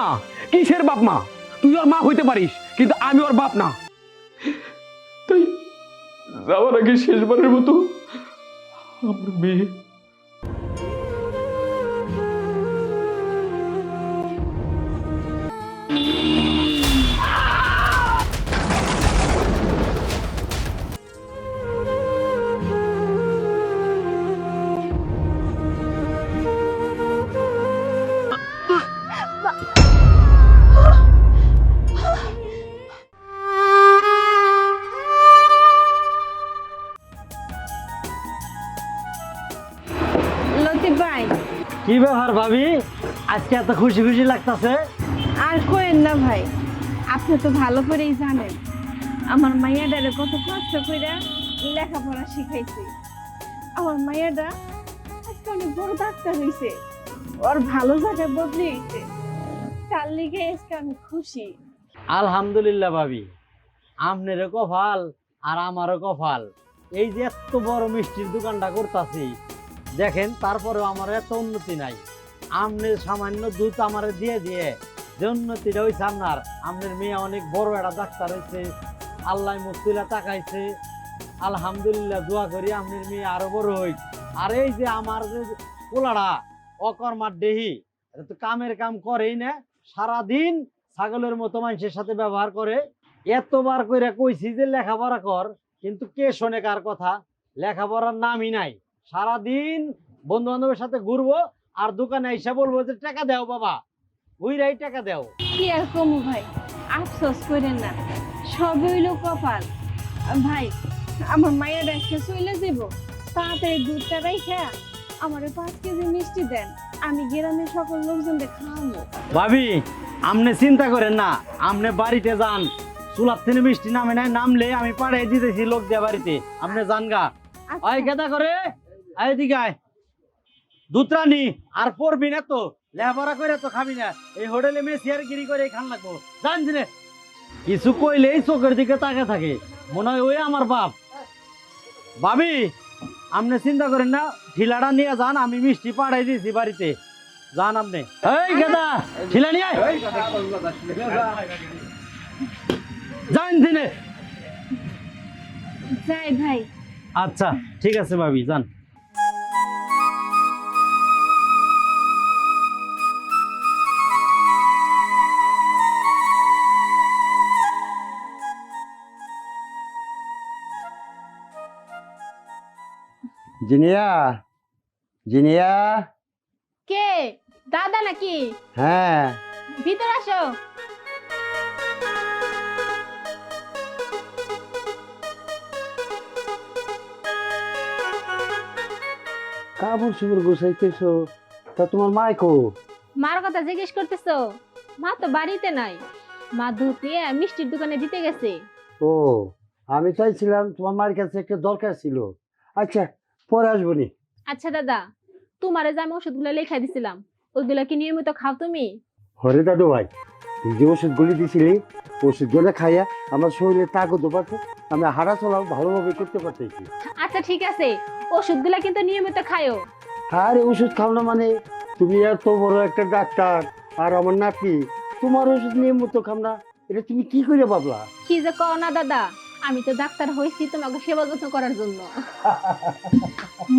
মা কিসের বাপ মা? তুই ওর মা হইতে পারিস, কিন্তু আমি ওর বাপ না। তাই যাওয়ার আগে শেষবারের মতো আমার মেয়ে ব্যাপার ভাবি আজকে এত খুশি খুশি লাগতাছে। আর কোয়েন না ভাই আপনি তো ভালো করেই জানেন। আমার মাইয়াডারে কত কষ্ট কইরা লেখাপড়া শিখাইছি। আমার মাইয়াডা আজকে অনেক বড় ডাক্তার হইছে। ওর ভালো জায়গায় বদলে হইছে তার লিগে আজকে আমি খুশি। আলহামদুলিল্লাহ ভাবি আমনেরও কফাল আর আমারও কফাল এই যে এত বড় মিষ্টির দোকানটা করতাছি দেখেন তারপরেও আমার এত উন্নতি নাই। আমনের সামান্য দুধ আমারে দিয়ে দিয়ে যে উন্নতিটা হয়েছে আপনার আমনের মেয়ে অনেক বড় একটা ডাক্তার হয়েছে আল্লাহ মুক্তিলা তাকাইছে। আলহামদুলিল্লাহ, দোয়া করি আমনের মেয়ে আরও বড় হই। আর এই যে আমার যে পোলাড়া অকর্মার দেহি, এটা তো কামের কাম করেই না, সারাদিন ছাগলের মতো মানুষের সাথে ব্যবহার করে। এতবার করে কইছি যে লেখাপড়া কর, কিন্তু কে শোনে কার কথা? লেখাপড়ার নামই নাই। সারাদিন বন্ধু বান্ধবের সাথে ঘুরবো আর দোকানে এসে বলব যে টাকা দাও বাবা। বুঝরাই টাকা দাও। কি আর কমু ভাই? আফসোস করেন না। সবই হইল কপাল। ভাই আমার মায়ের আজকে চলে যাব তাড়াতাড়ি দুধটা রাইখা। আমার পাঁচ কেজি মিষ্টি দেন। আমি গ্রামের সকল লোকজনদের খাওয়াবো। ভাবি আমনে চিন্তা করেন না। আমনে বাড়িতে যান। চুলার থেকে মিষ্টি নামে নাই নামলে আমি পাড়াই দিতেছি লোক দিয়ে বাড়িতে। আপনি যান গা। আচ্ছা, ওই গেদা করে। আয় দিকে আয়। দুতরানি আর পড়বি না তো লেখাপড়া করে তো খাবি না। এই হোটেলে মেয়ে শেয়ার গিরি করে খান লাগবো। জানছি রে কিছু কইলেই চোখের দিকে তাকে থাকে। মনে হয় ওই আমার বাপ। ভাবি আপনি চিন্তা করেন না ঠিলাটা নিয়ে যান আমি মিষ্টি পাঠাই দিয়েছি বাড়িতে। যান আপনি। এই গেদা ঠিলা নিয়ে যান দিনে যাই ভাই। আচ্ছা ঠিক আছে ভাবি যান। জিনিয়া জিনিয়া। কে? দাদা নাকি? হ্যাঁ। ভিতর আসো। কাপড় চোপড় গোছাইতেছো তা তোমার মাইকো মার কথা জিজ্ঞেস করতেছো? মা তো বাড়িতে নাই। মা দুধ নিয়ে মিষ্টির দোকানে দিতে গেছে। ও আমি চাইছিলাম তোমার মায়ের কাছে একটা দরকার ছিল। আচ্ছা পরে আসব নি। আচ্ছা দাদা তোমারে যে আমি ওষুধগুলো লেখা দিছিলাম ওইগুলো কি নিয়মিত খাও তুমি? হরে দাদু ভাই তুই যে ওষুধগুলি দিছিলি ওষুধগুলো খাইয়া আমার শরীরে তাগত পাচ্ছে আমি হাঁটা চলাও ভালোভাবে করতে পারতেছি। আচ্ছা ঠিক আছে ওষুধগুলো কিন্তু নিয়মিত খায়ও আর ওষুধ খাও না মানে তুমি এত বড় একটা ডাক্তার আর আমার নাতি তোমার ওষুধ নিয়ে মতো খাম না এটা তুমি কি করে ভাবলা? কি যে কও না দাদা আমি তো ডাক্তার হয়েছি তোমাকে সেবা যত্ন করার জন্য।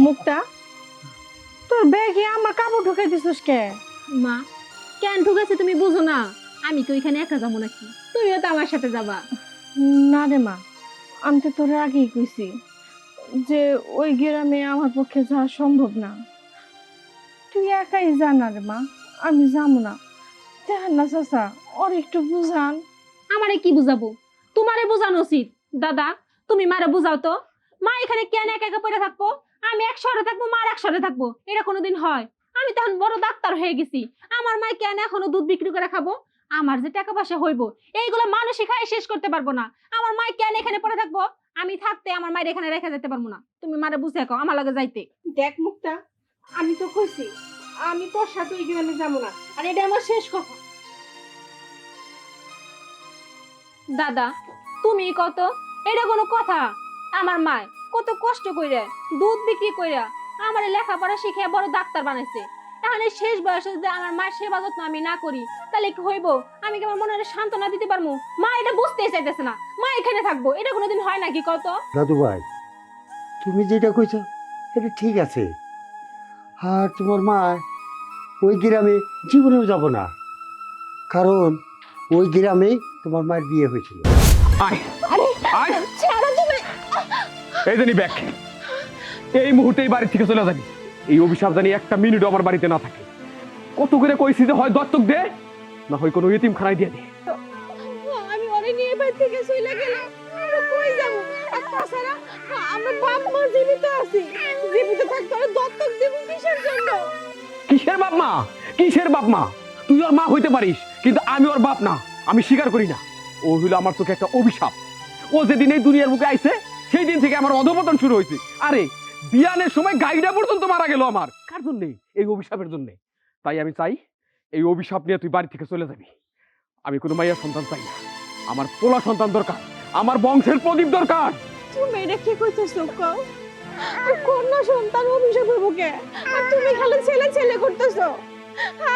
মুক্তা তোর ব্যাগে আমার কাপড় ঢুকাই দিছিস কে? মা কেন ঢুকেছে তুমি বুঝো না? আমি তো এখানে একা যাব নাকি? তুমিও তো আমার সাথে যাবা। না রে মা আমি তো তোর আগেই কইছি যে ওই গ্রামে আমার পক্ষে যাওয়া সম্ভব না। তুই একাই জানা রে মা আমি যাব না। দেখেন না চাচা ওর একটু বুঝান। আমারে কি বুঝাবো? তোমারে বোঝানো উচিত। দাদা তুমি মারে বুঝাও তো। মা এখানে কেন একা একা পড়ে থাকব? আমি এক শহরে থাকব মার এক শহরে থাকব। এটা কোনোদিন হয়। আমি তখন বড় ডাক্তার হয়ে গেছি। আমার মা কেন এখনও দুধ বিক্রি করে খাব? আমার যে টাকা পয়সা হইব এইগুলো মানুষই খাই শেষ করতে পারব না। আমার মা কেন এখানে পড়ে থাকব? আমি থাকতে আমার মায়ের এখানে রেখে যেতে পারব না। তুমি মারে বুঝে কও আমার লাগে যাইতে। দেখ মুক্তা আমি তো কইছি আমি তোর সাথে ওই গ্রামে যাব না। আর এটা আমার শেষ কথা। দাদা তুমি কত? এটা কোনো কথা। আমার মায়, কত কষ্ট কইরা, দুধ বিক্রি কইরা আমার লেখাপড়া শিখে বড় ডাক্তার বানাইছে। এই শেষ বয়সে যদি আমার মায়ের সেবা যত্ন আমি না করি, তাহলে কি হইব? আমি কি আমার মনে সান্ত্বনা দিতে পারব মা এটা বুঝতেই চাইতেছে না। মা এখানে থাকব, এটা কোনোদিন হয় নাকি কত? দাদু ভাই, তুমি যেটা কইছো, এটা ঠিক আছে। আর তোমার মা ওই গ্রামে জীবনেও যাব না। কারণ ওই গ্রামে তোমার মায়ের বিয়ে হয়েছিল। আয়। আরে আয়। ছাড়ো তুমি। এই জানি ব্যাগ। এই মুহূর্তে বাড়ি থেকে চলে যাবি। এই অভিশাপ জানি একটা আমার বাড়িতে না থাকে। কত করে কইছি যে হয় দত্তক দে না হয় কোনো দিয়ে দে। আমি অনেক নিয়ে বাড়ি থেকে চলে গেলে কই যাব? আর তাছাড়া আমরা বাপ মা জীবিত আছি। জীবিত থাকতে হলে দত্তক দেব কিসের জন্য? কিসের বাপ মা কিসের বাপ মা তুই ওর মা হইতে পারিস কিন্তু আমি ওর বাপ না। আমি স্বীকার করি না। ও হইল আমার চোখে একটা অভিশাপ। ও যেদিন এই দুনিয়ার বুকে আইছে, সেই দিন থেকে আমার অধপতন শুরু হয়েছে আরে, বিয়ানের সময় গাইডা পর্যন্ত মারা গেল আমার। কার জন্যে? এই অভিশাপের জন্য। তাই আমি চাই, এই অভিশাপ নিয়ে তুই বাড়ি থেকে চলে যাবি। আমি কোনো মাইয়ার সন্তান চাই না। আমার পোলা সন্তান দরকার। আমার বংশের প্রদীপ দরকার। তুমি এটা কি কইতেছো কন্যা সন্তান অভিশাপ হইব কে আর তুমি খালি ছেলে ছেলে করতেছো।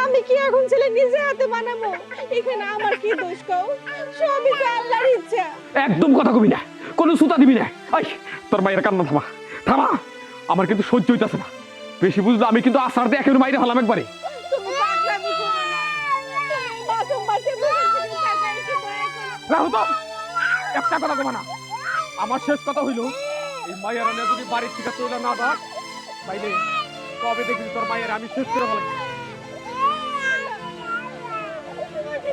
আমি কি এখন ছেলে নিজে হাতে বানাবো? এখানে আমার কি দোষ কও? সবই তো আল্লাহর ইচ্ছা। একদম কথা কবি না। কোনো সুতা দিবি না। আই তোর মায়ের কান্না থামা। থামা। আমার কিন্তু সহ্য হইতাছে না। বেশি বুঝলো আমি কিন্তু আসার দিয়ে একেবারে মাইরে হলাম একবারে। রাহু তো একটা কথা কবা না। আমার শেষ কথা হইল এই মায়ের যদি বাড়ির থেকে চলে না যাক তাইলে কবে দেখবি তোর মায়ের আমি শেষ করে ফেলাম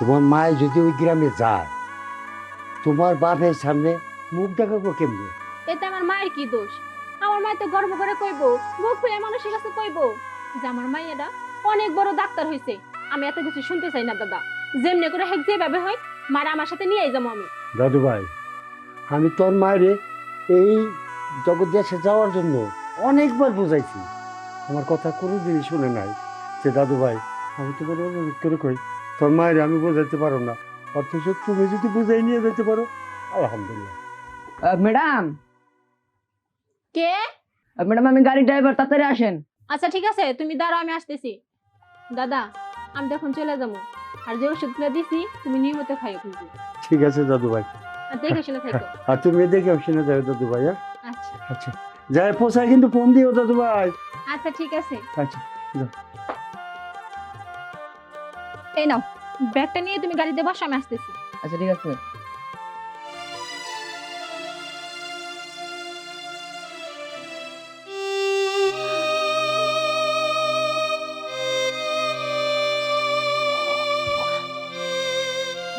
তোমার মায় যদি ওই গ্রামে যায় তোমার বাপের সামনে মুখ দেখাবো কেমনি? এতে আমার মায়ের কি দোষ? আমার মায়ের তো গর্ব করে কইবো মুখ খুলে মানুষের কাছে কইবো যে আমার মাইয়াটা অনেক বড় ডাক্তার হইছে। আমি এত কিছু শুনতে চাই না দাদা। যেমনি করে হেক যেভাবে হয় মারা আমার সাথে নিয়ে যাব আমি। দাদু ভাই আমি তোর মায়ের এই জগৎ দেশে যাওয়ার জন্য অনেকবার বুঝাইছি। আমার কথা কোনো দিনই শুনে নাই যে দাদু ভাই আমি তোমার অনুরোধ করে কই তোর মায়ের আমি বোঝাইতে পারো না। অথচ তুমি যদি বুঝাই নিয়ে যেতে পারো আলহামদুলিল্লাহ। ম্যাডাম। কে? ম্যাডাম আমি গাড়ি ড্রাইভার তাড়াতাড়ি আসেন। আচ্ছা ঠিক আছে তুমি দাঁড়াও আমি আসতেছি। দাদা আমি তো এখন চলে যাব। আর যে ওষুধগুলো দিছি তুমি নিয়মিত খাইও কিন্তু। ঠিক আছে দাদু ভাই। আর দেখে শুনে থাকো আর তুমি দেখে শুনে যাও দাদু ভাই হ্যাঁ? আচ্ছা। আচ্ছা। যাই পোষায় কিন্তু ফোন দিও দাদু ভাই। আচ্ছা ঠিক আছে। আচ্ছা এই নাও ব্যাগটা নিয়ে তুমি গাড়িতে বসো আমি আসতেছি। আচ্ছা ঠিক আছে।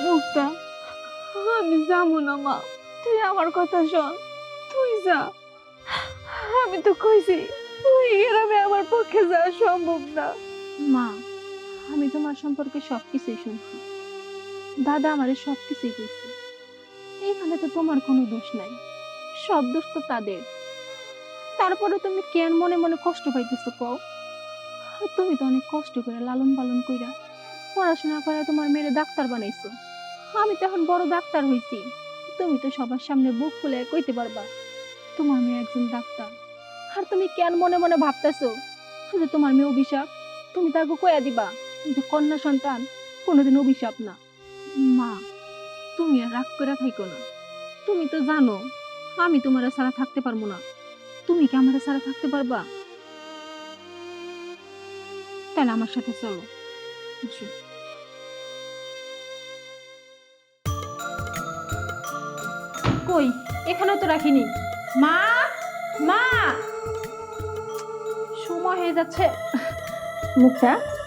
মুক্তা আমি যাব না মা। তুই আমার কথা শোন। তুই যা। আমি তো কইছি ওই গ্রামে আমার পক্ষে যাওয়া সম্ভব না। মা আমি তোমার সম্পর্কে সবকিছুই শুনছি। দাদা আমারে সবকিছুই কইছে এখানে তো তোমার কোনো দোষ নাই। সব দোষ তো তাদের। তারপরে তুমি কেন মনে মনে কষ্ট পাইতেছো কও? তুমি তো অনেক কষ্ট করে লালন পালন কইরা পড়াশোনা করে তোমার মেয়ের ডাক্তার বানাইছো। আমি তো এখন বড় ডাক্তার হইছি। তুমি তো সবার সামনে বুক খুলে কইতে পারবা। তোমার মেয়ে একজন ডাক্তার। আর তুমি কেন মনে মনে ভাবতেছো? যে তোমার মেয়ে অভিশাপ? তুমি তাকে কয়া দিবা? যে কন্যা সন্তান কোনোদিন অভিশাপ না। মা, তুমি আর রাগ করে থাইকো না। তুমি তো জানো, আমি তোমার ছাড়া থাকতে পারব না। তুমি কি আমার ছাড়া থাকতে পারবা? তাহলে আমার সাথে চলো। কই? এখানেও তো রাখিনি। মা মা! সময় হয়ে যাচ্ছে। মুখটা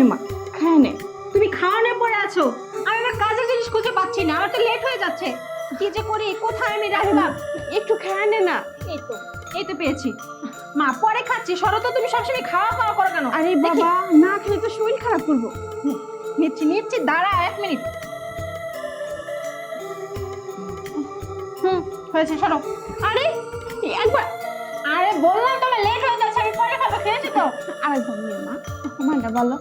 নে মা খায় নে তুমি খাওয়ানোর পরে আছো। আমি আমার কাজের জিনিস খুঁজে পাচ্ছি না আমার তো লেট হয়ে যাচ্ছে। কি যে করি কোথায় আমি রাখলাম একটু খেয়ে নে। না এই তো এই তো পেয়েছি। মা পরে খাচ্ছি। সরো তো তুমি সবসময় খাওয়া খাওয়া করো কেন? আরে। বাবা না খেলে তো শরীর খারাপ করব। নিচ্ছি নিচ্ছি দাঁড়া এক মিনিট। হুম হয়েছে সরো। আরে একবার। আরে বললাম তো আমার লেট হয়ে যাচ্ছে আমি পরে খাব খেয়েছি তো? আরেকবার নিয়ে মা মানটা বলো।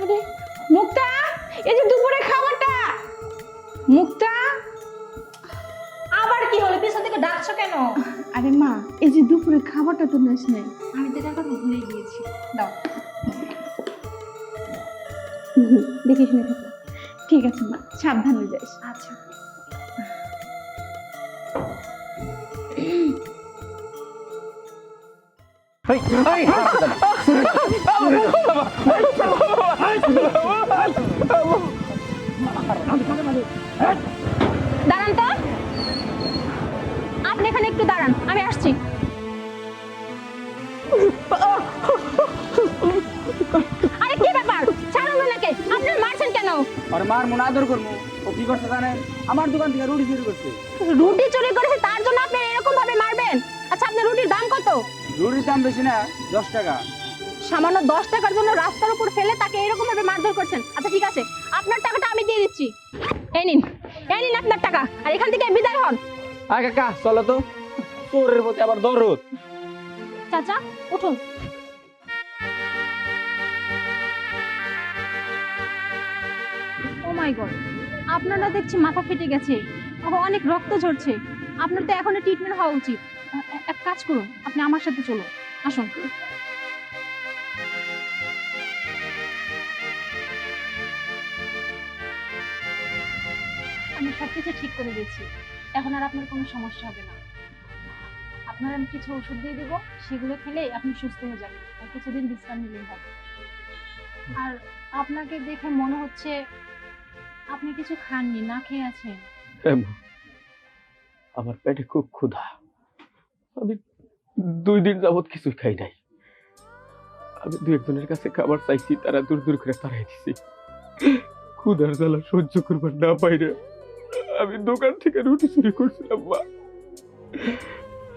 আরে মুক্তা এই যে দুপুরে খাবারটা। মুক্তা? আবার কি হলো? পিছন থেকে ডাকছো কেন? আরে মা এই যে দুপুরে খাবারটা তো নেস নাই। আমি তো এটা কথা ভুলে গিয়েছি। দাও। দেখে শুনে থাকো। ঠিক আছে মা সাবধানে যাইস আচ্ছা। দাঁড়ান তো। আপনি এখানে একটু দাঁড়ান আমি আসছি। আরে কি ব্যাপার? ছাড়ুন ওনাকে আপনার মারছেন কেন? আর মার মনে আদর করব। ও কি করছে জানেন? আমার দোকান থেকে রুটি চুরি করছে। রুটি চুরি করেছে তার জন্য আপনি এরকম ভাবে মারবেন? আচ্ছা আপনার রুটির দাম কত? রুটির দাম বেশি না দশ টাকা। সামান্য দশ টাকার জন্য রাস্তার উপর ফেলে তাকে এরকম ভাবে মারধর করছেন। আচ্ছা ঠিক আছে। আপনার টাকাটা আমি দিয়ে দিচ্ছি। এই নিন এই নিন আপনার টাকা। আর এখান থেকে বিদায় হন। আয় কাকা চলো তো। চোরের প্রতি আবার দরদ। চাচা উঠুন। ও মাই গড আপনারা দেখছি মাথা ফেটে গেছে। ও, অনেক রক্ত ঝরছে। আপনার তো এখনও ট্রিটমেন্ট হওয়া উচিত। এক কাজ করুন, আপনি আমার সাথে চলুন। আসুন। আমি সবকিছু ঠিক করে দিচ্ছি এখন আর আপনার কোনো সমস্যা হবে না। আপনার আমি কিছু ওষুধ দিয়ে দেবো, সেগুলো খেলেই আপনি সুস্থ হয়ে যাবেন। আর কিছুদিন বিশ্রাম নিলেই হবে। আর আপনাকে দেখে মনে হচ্ছে আপনি কিছু খাননি, না খেয়ে আছেন। আমার পেটে খুব ক্ষুধা। আমি দুই দিন যাবৎ কিছুই খাই নাই। আমি দু একজনের কাছে খাবার চাইছি তারা দূর দূর করে তাড়াই দিছি। ক্ষুধার জ্বালা সহ্য করবার না পাইরে আমি দোকান থেকে রুটি চুরি করছিলাম মা।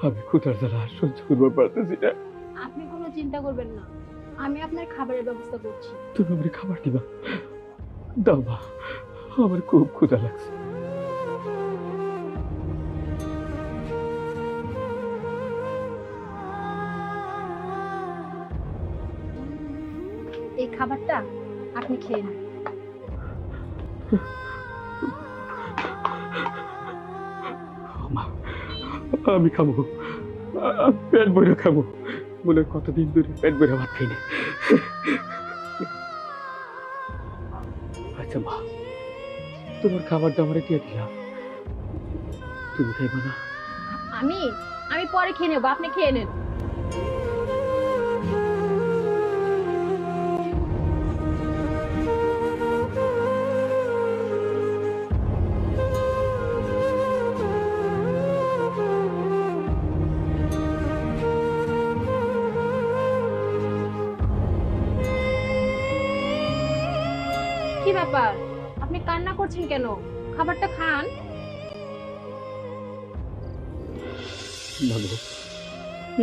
আমি ক্ষুধার জ্বালা আর সহ্য করবার পারতেছি না। আপনি কোনো চিন্তা করবেন না। আমি আপনার খাবারের ব্যবস্থা করছি। তুমি আমার খাবার দিবা। দাও মা। আমার খুব ক্ষুধা লাগছে। আপনি খেয়ে নিন। আমি খাব। পেট ভরে খাব। মনে কতদিন ধরে পেট ভরে ভাত খাইনি আচ্ছা মা তোমার খাবার আমার দিয়ে দিলাম তুমি খাইবে না। আমি? আমি পরে খেয়ে নেব আপনি খেয়ে নেন। কান্না করছেন কেন? খাবারটা খান। ভালো।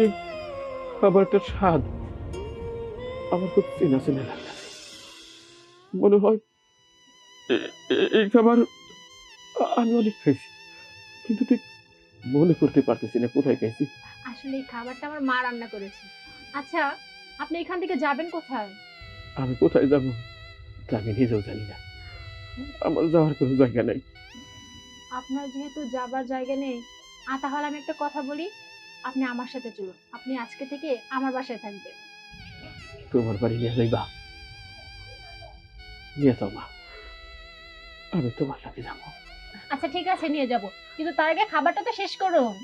এই খাবারটার স্বাদ। আমার খুব চেনা চেনা লাগতেছে মনে হয় এই খাবার আমি অনেক খাইছি কিন্তু ঠিক মনে করতে পারতেছি না কোথায় খাইছি। আসলে এই খাবারটা আমার মা রান্না করেছে। আচ্ছা আপনি এখান থেকে যাবেন কোথায়? আমি কোথায় যাব? তা আমি নিজেও জানি না। আমার যাওয়ার কোনো জায়গা নেই। আপনার যেহেতু যাবার জায়গা নেই আ তাহলে আমি একটা কথা বলি। আপনি আমার সাথে চলুন। আপনি আজকে থেকে আমার বাসায় থাকবেন। তোমার বাড়ি নিয়ে যাইবা? নিয়ে যাও মা। আমি তোমার সাথে যাব। আচ্ছা ঠিক আছে নিয়ে যাব। কিন্তু তার আগে খাবারটা তো শেষ করুন।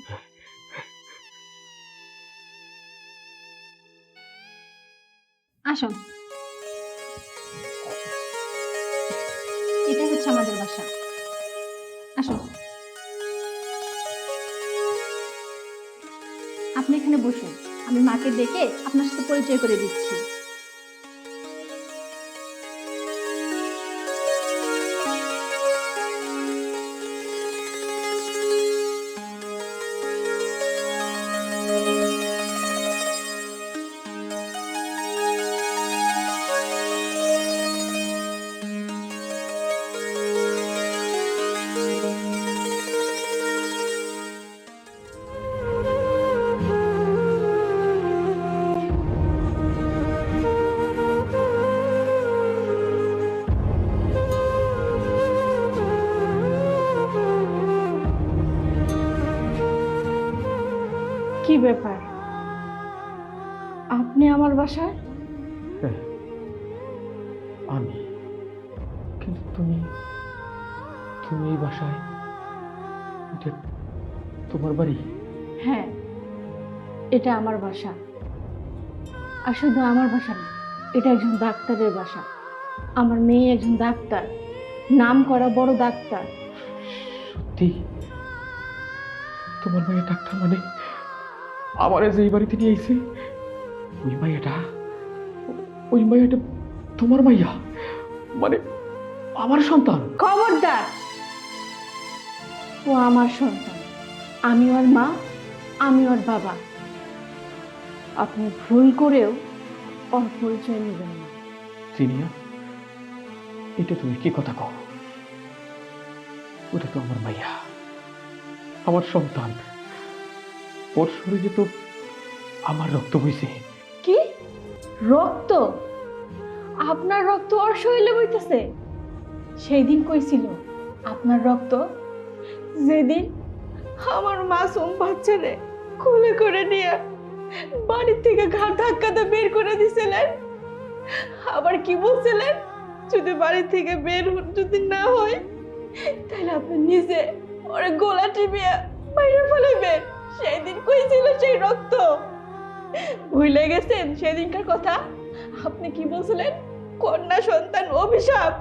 আসুন। আসুন। আপনি এখানে বসুন। আমি মাকে ডেকে আপনার সাথে পরিচয় করে দিচ্ছি। আপনি আমার বাসায়? হ্যাঁ আমি। কিন্তু তুমি তুমি এই বাসায়? এটা তোমার বাড়ি? হ্যাঁ এটা আমার বাসা। আর শুধু আমার বাসা না এটা একজন ডাক্তারের বাসা। আমার মেয়ে একজন ডাক্তার। নাম করা বড় ডাক্তার। সত্যি? তোমার মায়ের ডাক্তার মানে? আমার যে এই বাড়িতে নিয়ে আইছে? ওই মাইয়াটা? ওই মাইয়াটা তোমার মাইয়া? মানে আমার সন্তান? খবরদার। ও আমার সন্তান। আমি ওর মা আমি ওর বাবা। আপনি ভুল করেও ওর পরিচয় নেবেন না। সিনিয়া এটা তুমি কি কথা কও? ওটা তো আমার মাইয়া। আমার সন্তান। ওর শরীরে তো আমার রক্ত কি রক্ত? আপনার রক্ত ওর শরীরে বইতেছে সেই দিন কইছিল, আপনার রক্ত যেদিন আমার মাসুম বাচ্চারে খুলে করে নিয়ে বাড়ির থেকে ঘাট ধাক্কাতে বের করে দিছিলেন, আবার কি বলছিলেন? যদি বাড়ি থেকে বের যদি না হয়, তাহলে আপনি নিজে ওরে গোলা টিপিয়ে বাইরে ফেলাইবেন। সেই দিন কইছিল সেই রক্ত। ভুলে গেছেন সেদিনকার কথা? আপনি কি বলছিলেন? কন্যা সন্তান অভিশাপ।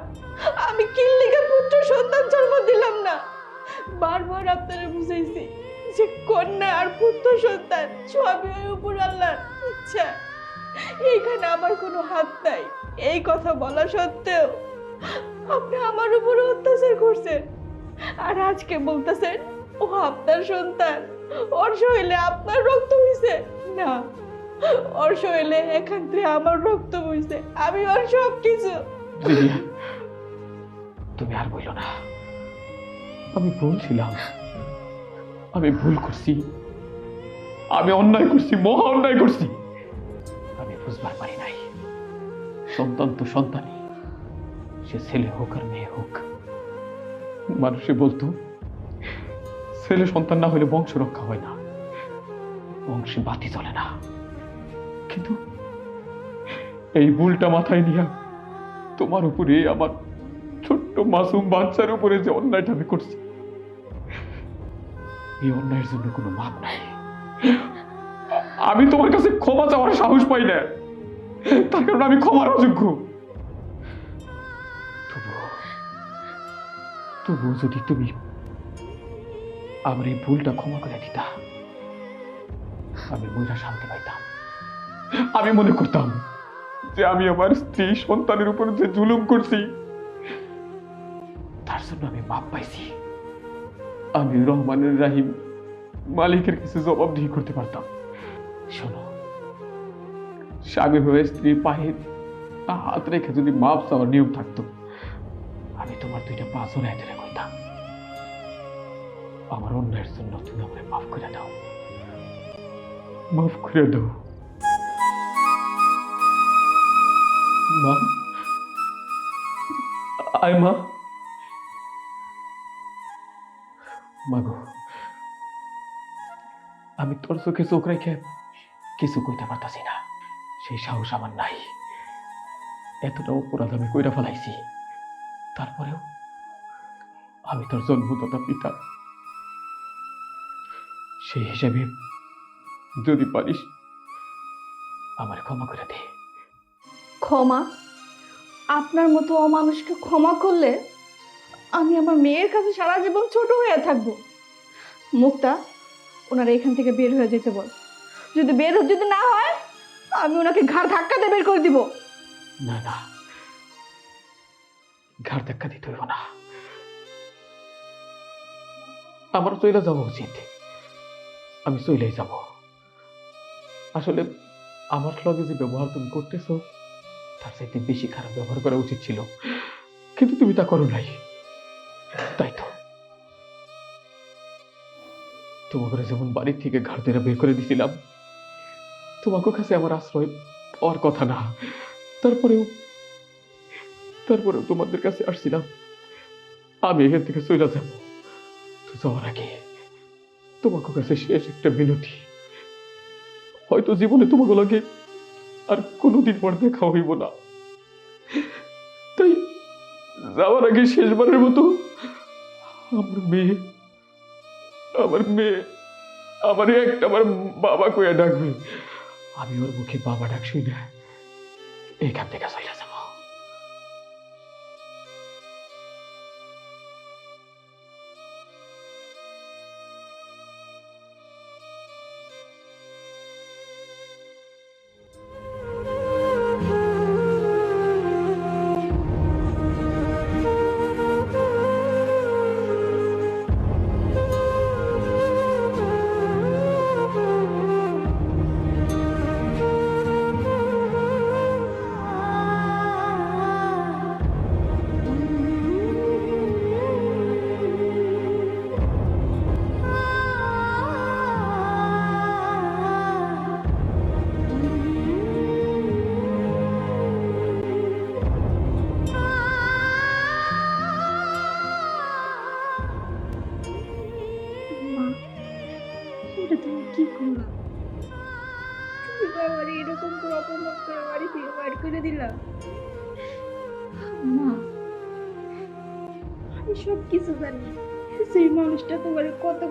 আমি কিল্লিকে পুত্র সন্তান জন্ম দিলাম না। বারবার আপনারা বুঝাইছি যে কন্যা আর পুত্র সন্তান সবই ওই উপর আল্লাহর ইচ্ছা। এইখানে আমার কোনো হাত নাই। এই কথা বলা সত্ত্বেও আপনি আমার উপর অত্যাচার করছেন। আর আজকে বলতেছেন, ও আপনার সন্তান। ওর শরীরে আপনার রক্ত হইছে। না, ওর শরীরে এখান থেকে আমার রক্ত বইছে। আমি ওর সব কিছু তুমি আর না। আমি ভুল ছিলাম আমি ভুল করছি। আমি অন্যায় করছি, মহা অন্যায় করছি। আমি বুঝবার পারি নাই। সন্তান তো সন্তানই। সে ছেলে হোক আর মেয়ে হোক। মানুষে বলতো, ছেলে সন্তান না হলে বংশ রক্ষা হয় না। বংশে বাতি চলে না। কিন্তু এই ভুলটা মাথায় নিয়ে তোমার উপরে আমার ছোট্ট মাসুম বাচ্চার উপরে যে অন্যায়টা আমি করছি। এই অন্যায়ের জন্য কোনো মাপ নাই। আমি তোমার কাছে ক্ষমা চাওয়ার সাহস পাই না। তার কারণ আমি ক্ষমার অযোগ্য। তবুও তবুও যদি তুমি আমার এই ভুলটা ক্ষমা করে দিতা আমি মহিলা শান্তি পাইতাম। আমি মনে করতাম যে আমি আমার স্ত্রী সন্তানের উপর যে জুলুম করছি, তার জন্য আমি মাপ পাইছি। আমি রহমানের রাহিম মালিকের কাছে জবাবদিহি করতে পারতাম। শোনো, স্বামী হয়ে স্ত্রীর পায়ে হাত রেখে যদি মাপ চাওয়ার নিয়ম থাকতো, আমি তোমার দুইটা পা জোড়ায় ধরে কইতাম। আমার অন্যায়ের জন্য তুমি আমাকে মাফ করে দাও। মাফ করে দাও। মা? আয় মা। মাগো আমি তোর চোখে চোখ রেখে কিছু কইতে পারতাছি না। সেই সাহস আমার নাই। এতটা অপরাধ আমি কইরা ফেলাইছি। তারপরেও আমি তোর জন্মদাতা পিতা। সেই হিসাবে যদি পারিস। আমার ক্ষমা করে দে। ক্ষমা? আপনার মতো অমানুষকে ক্ষমা করলে আমি আমার মেয়ের কাছে সারা জীবন ছোট হয়ে থাকব। মুক্তা ওনারা এখান থেকে বের হয়ে যেতে বল। যদি বের যদি না হয় আমি ওনাকে ঘাড় ধাক্কাতে বের করে দিব। না না। ঘাড় ধাক্কা দিতে হইব না। আমার চইলা যাওয়া উচিত। আমি চইলেই যাব। আসলে আমার লগে যে ব্যবহার তুমি করতেছো, তার চাইতে বেশি খারাপ ব্যবহার করা উচিত ছিল। কিন্তু তুমি তা করো নাই। তাই তো। তোমাকে যেমন বাড়ির থেকে ঘাড় ধরে বের করে দিছিলাম, তোমাকে কাছে আমার আশ্রয় পাওয়ার কথা না। তারপরেও তারপরেও তোমাদের কাছে আসছিলাম। আমি এখান থেকে চলে যাব। যাওয়ার আগে তোমাকে কাছে শেষ একটা বিনতি হয়তো জীবনে তোমাগুলোকে আর কোনোদিন পর দেখা হইব না। তাই যাওয়ার আগে শেষবারের মতো আমার মেয়ে আমার মেয়ে, আমার একটা আমার বাবা কইয়া ডাকবে। আমি ওর মুখে বাবা ডাক শুই না এইখান থেকে চলে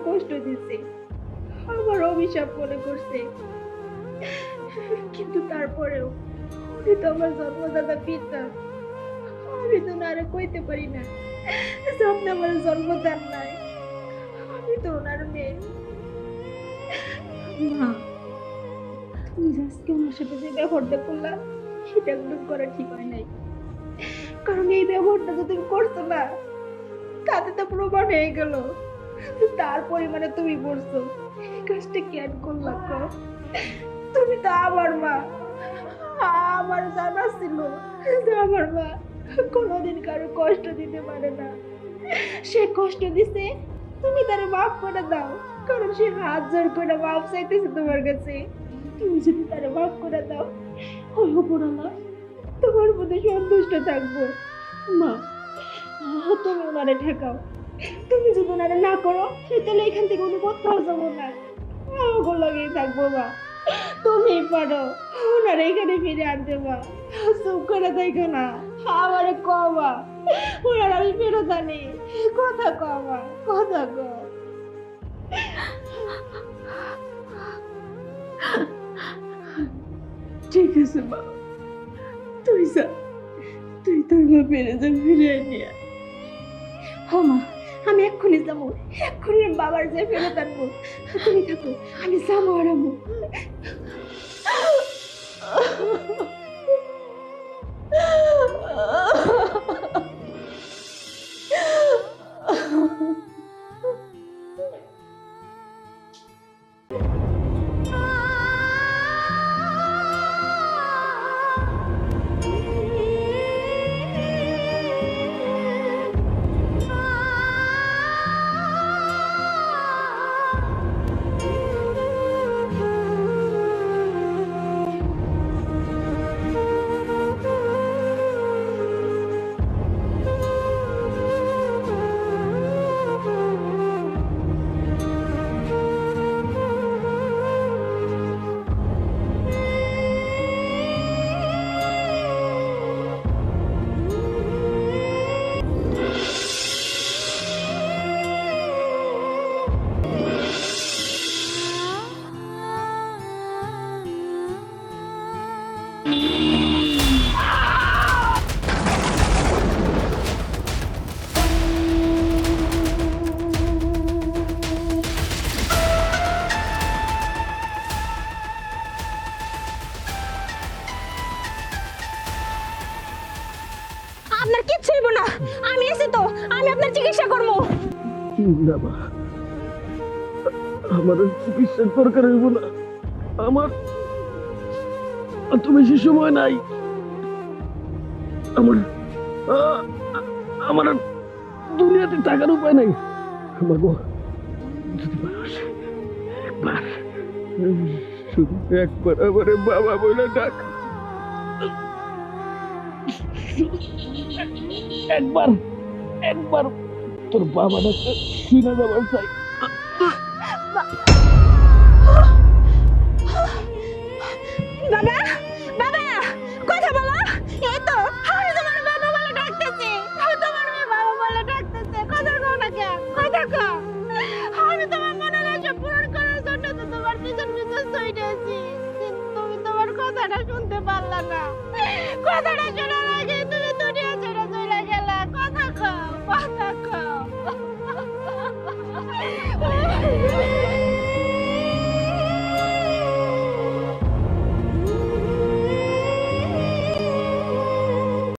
কষ্ট দিচ্ছে। আমার অভিশাপ মনে করছে। কিন্তু তারপরেও উনি তো আমার জন্মদাতা পিতা। আমি তো না কইতে পারি না। আপনি আমার জন্মদান নাই। আমি তো ওনার মেয়ে। মা, তুমি আজকে ওনার সাথে যে ব্যবহারটা করলাম সেটা একদম করা ঠিক হয় নাই। কারণ এই ব্যবহারটা যে তুমি করছ না, তাতে তো প্রমাণ হয়ে গেল। তার পরিমাণে তুমি পড়ছো এই কাজটা কেন করলাম? তুমি তো আমার মা। আমার জানা ছিল আমার মা কোনোদিন কারও কষ্ট দিতে পারে না। সে কষ্ট দিছে, তুমি তার মাফ করে দাও, কারণ সে হাত জোর করে মাফ চাইতেছে তোমার কাছে। তুমি যদি তার মাফ করে দাও ওই উপরওয়ালা, তোমার প্রতি সন্তুষ্ট থাকব। মা, তুমি ওনারে ঠেকাও। তুমি যদি ওনারে না করো তাহলে এখান থেকে উনি কোথাও যাব না। আমাকে লাগেই থাকব মা তুমি পারো, ওনারে এখানে ফিরে আনতে মা। চুপ করে দেখো না, আমারে কমা ওনার আমি ফেরত আনি। কথা কমা কথা কম ঠিক আছে মা, তুই যা, তুই তোর মা ফিরে যা, ফিরে নিয়ে। হ মা। আমি এক্ষুনি যাব এক্ষুনি বাবার যে ফেরত আনব তুমি থাকো, আমি যাব আর আম্মু। আপনার চিকিৎসার দরকার হইব না। আমার অত বেশি সময় নাই। আমার আমার দুনিয়াতে টাকার উপায় নাই। আমার গো যদি একবার শুধু একবার আমার বাবা বলে ডাক। একবার একবার তোর বাবা ডাকতে শুনে যাবার চাই। বাবা?